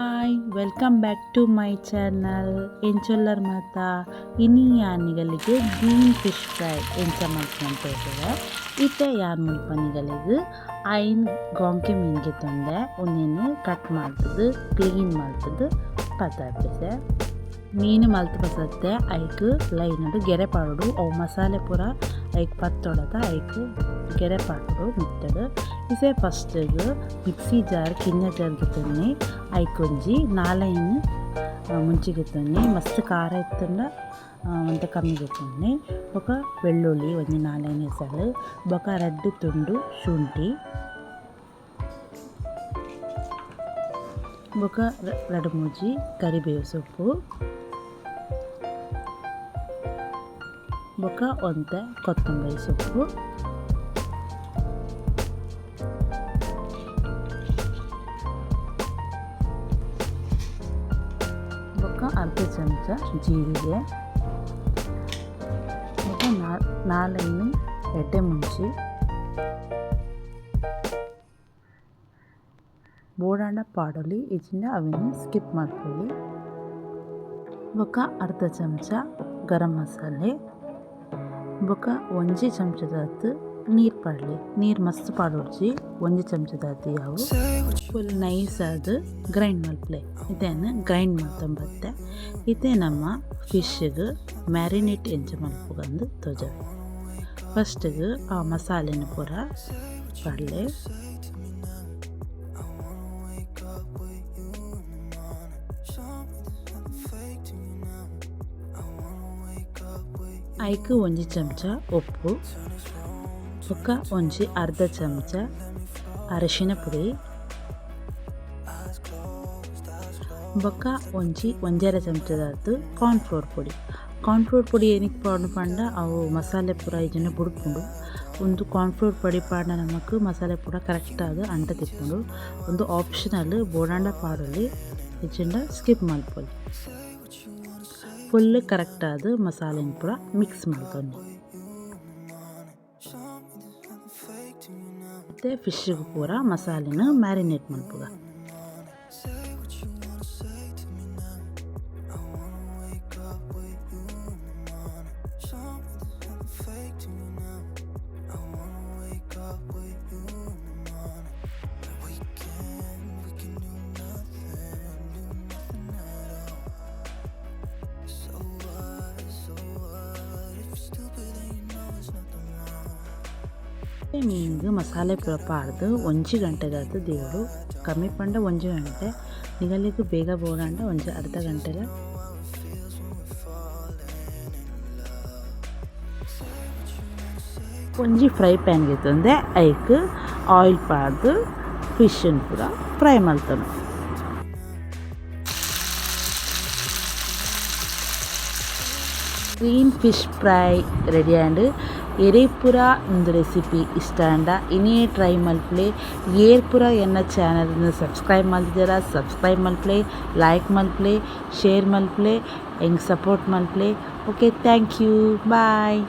Hi welcome back to my channel ಎಂಚೊಲ್ಲರ್ ಮಾತ ಇನಿ ಯಾನಿಗಳಿಗೆ green fish fry ಎಂಚ ಮಾಡ್ಕೊಂತ ಇದ್ದೇವೆ ಇತ್ತೆ ಯಾನ್ ಮುಲ್ಪನಿಗಳಿಗೆ ಐನ್ ಗೊಂಕೆ ಮೀನಿಗೆ ತಂದೆ ಒಂದೇನು ಕಟ್ ಮಾಡ್ತದ್ದು ಕ್ಲೀನ್ ಮಾಡ್ತದ್ದು ಪದಾರ್ಥ ಮೀನು ಮಲ್ತು ಬಸತ್ತೆ ಐಕ್ ಲೈನಡು ಗೆರೆ ಪಾಡುಡು ಅವು ಮಸಾಲೆ ಪೂರ ಐಕ್ ಪತ್ತೊಡದ ಐಕ್ ಗೆರೆ ಪಾಡುಡು ಮುಟ್ಟದು ಇಸೆ ಫಸ್ಟಿಗೆ ಮಿಕ್ಸಿ ಜಾರ್ ಕಿನ್ನ ಜಾರ್ಗೆ ತನ್ನಿ ಐಕ್ ಒಂಜಿ ನಾಲೈನ್ ಮುಂಚಿಗೆ ತನ್ನಿ ಮಸ್ತ್ ಖಾರ ಇತ್ತಂಡ ಒಂತೆ ಕಮ್ಮಿ ತನ್ನಿ ಬೊಕ ಬೆಳ್ಳುಳ್ಳಿ ಒಂಜಿ ನಾಲೈನ್ ಎಸಳು ಬೊಕ ರಡ್ಡ್ ತುಂಡು, ಶುಂಠಿ. ಬೊಕ ರಡ್ಡು ಮೂಜಿ ಕರಿಬೇವು ಸೊಪ್ಪು. ಬೊಕ ಒಂತೆ ಕೊತ್ತಂಬರಿ ಸೊಪ್ಪು. ಬೊಕ ಅರ್ಧ ಚಮಚ ಜೀರಿಗೆ, ಮತ್ತು ನಾಲ್ಕು ಎಡ್ಡೆ ಮುಂಚಿ ಬೋಡಾಂಡ ಪಾಡೊಲಿ ಇದನ್ನ ಅವನ್ನು ಸ್ಕಿಪ್ ಮಾಡ್ಕೊಳ್ಳಿ. ಬೊಕ ಅರ್ಧ ಚಮಚ ಗರಂ ಮಸಾಲೆ, ಬೊಕ ಒಂಜಿ ಚಮಚದಾತ್ ನೀರು ಪಾಡಲಿ ನೀರು ಮಸ್ತ್ ಪಾಡೊಡ್ಜಿ. ಒಂಜಿ ಅದು ಯಾವ. ಫುಲ್ ನೈಸ್ ಅದು ಗ್ರೈಂಡ್ ಮಲ್ಪ್ಲೆ ಇದನ್ನು ಗ್ರೈಂಡ್ ಮಾಡ್ತಂಬತ್ತೆ ಇದೇ ನಮ್ಮ ಫಿಶ್ಗೆ ಮ್ಯಾರಿನೇಟ್ ಎಂಚ ಮಲ್ಪುಗಂದು ತೋಜವೆ ಫಸ್ಟ್ಗೆ ಆ ಮಸಾಲೆನ ಪೂರ ಪಾಡಲೆ ಐಕು ಒಂಜಿ ಚಮಚ ಉಪ್ಪು. ಬೊಕ್ಕ ಒಂಜಿ, ಅರ್ಧ ಚಮಚ ಅರಶಿನ ಪುಡಿ, ಬೊಕ್ಕ, ಒಂಜಿ, ಒಂಜರ ಕಾರ್ನ್ ಕಾರ್ನ್ಫ್ಲೋರ್ ಪುಡಿ. ಕಾರ್ನ್ಫ್ಲೋರ್ ಪುಡಿ ಏನಕ್ಕೆ ಪಾಡು ಪಂಡ? ಅವು ಮಸಾಲೆ ಪೂರ ಇದನ್ನ ಬುಡ್ಕೊಂಡು, ಒಂದು ಕಾರ್ನ್ಫ್ಲೋರ್ ಪುಡಿ ಪಾಡ ನಮಕ್ ಮಸಾಲೆ ಪೂರ ಕರೆಕ್ಟ್ ಆದ್ ಅಂಟ ತಿಪ್ಪುಂಡು. ಒಂದು ಆಪ್ಷನಲ್ ಬೋಡಾಂಡ ಪಾಡಲ್ಲಿ ಇಜ್ಜಿಂಡ ಸ್ಕಿಪ್ ಮಾಡ್ಬೋದು ಫುಲ್ ಕರೆಕ್ಟ್ ಆದ ಮಸಾಲೆನ ಪೂರ ಮಿಕ್ಸ್ ಮಾಡ್ಕೊಂಡು ಮತ್ತು ಫಿಶ್ಗೆ ಪೂರ ಮಸಾಲೆನ ಮ್ಯಾರಿನೇಟ್ ಮಲ್ಪುಗ ಮೀನಿಗೆ ಮಸಾಲೆ ಪಾಡ್ದು ಒಂಜಿ ಗಂಟೆದಾತು ದೇವರು ಕಮ್ಮಿ ಪಂಡ ಒಂಜಿ ಗಂಟೆ. ನಿಗಲಿಗೆ ಬೇಗ ಬೋಗಂಡ ಒಂಜಿ ಅರ್ಧ ಗಂಟೆಲ. ಒಂಜಿ ಫ್ರೈ ಪ್ಯಾನ್ಗೆ ತಂದೆ ಐಕ್, ಆಯಿಲ್ ಪಾಡ್ದು ಫಿಶನ್ ಪೂರ ಫ್ರೈ ಮಾಡ್ತಾನೆ. Green fish fry ready and ಎರೇಪುರ ಒಂದು ರೆಸಿಪಿ ಇಷ್ಟ ಅಂಡ ಇನ್ನೇ ಟ್ರೈ ಮಲ್ಪ್ಲೆ ಏರ್ಪುರ ಎನ್ನ ಚಾನಲ್ನ ಸಬ್ಸ್ಕ್ರೈಬ್ ಮಾಡಿದ್ದೀರ ಸಬ್ಸ್ಕ್ರೈಬ್ ಮಲ್ಪ್ಲೆ ಲೈಕ್ ಮಲ್ಪ್ಲೆ ಶೇರ್ ಮಲ್ಪ್ಲೆ ಹೆಂಗೆ ಸಪೋರ್ಟ್ ಮಲ್ಪ್ಲೆ ಓಕೆ ಥ್ಯಾಂಕ್ ಯು ಬಾಯ್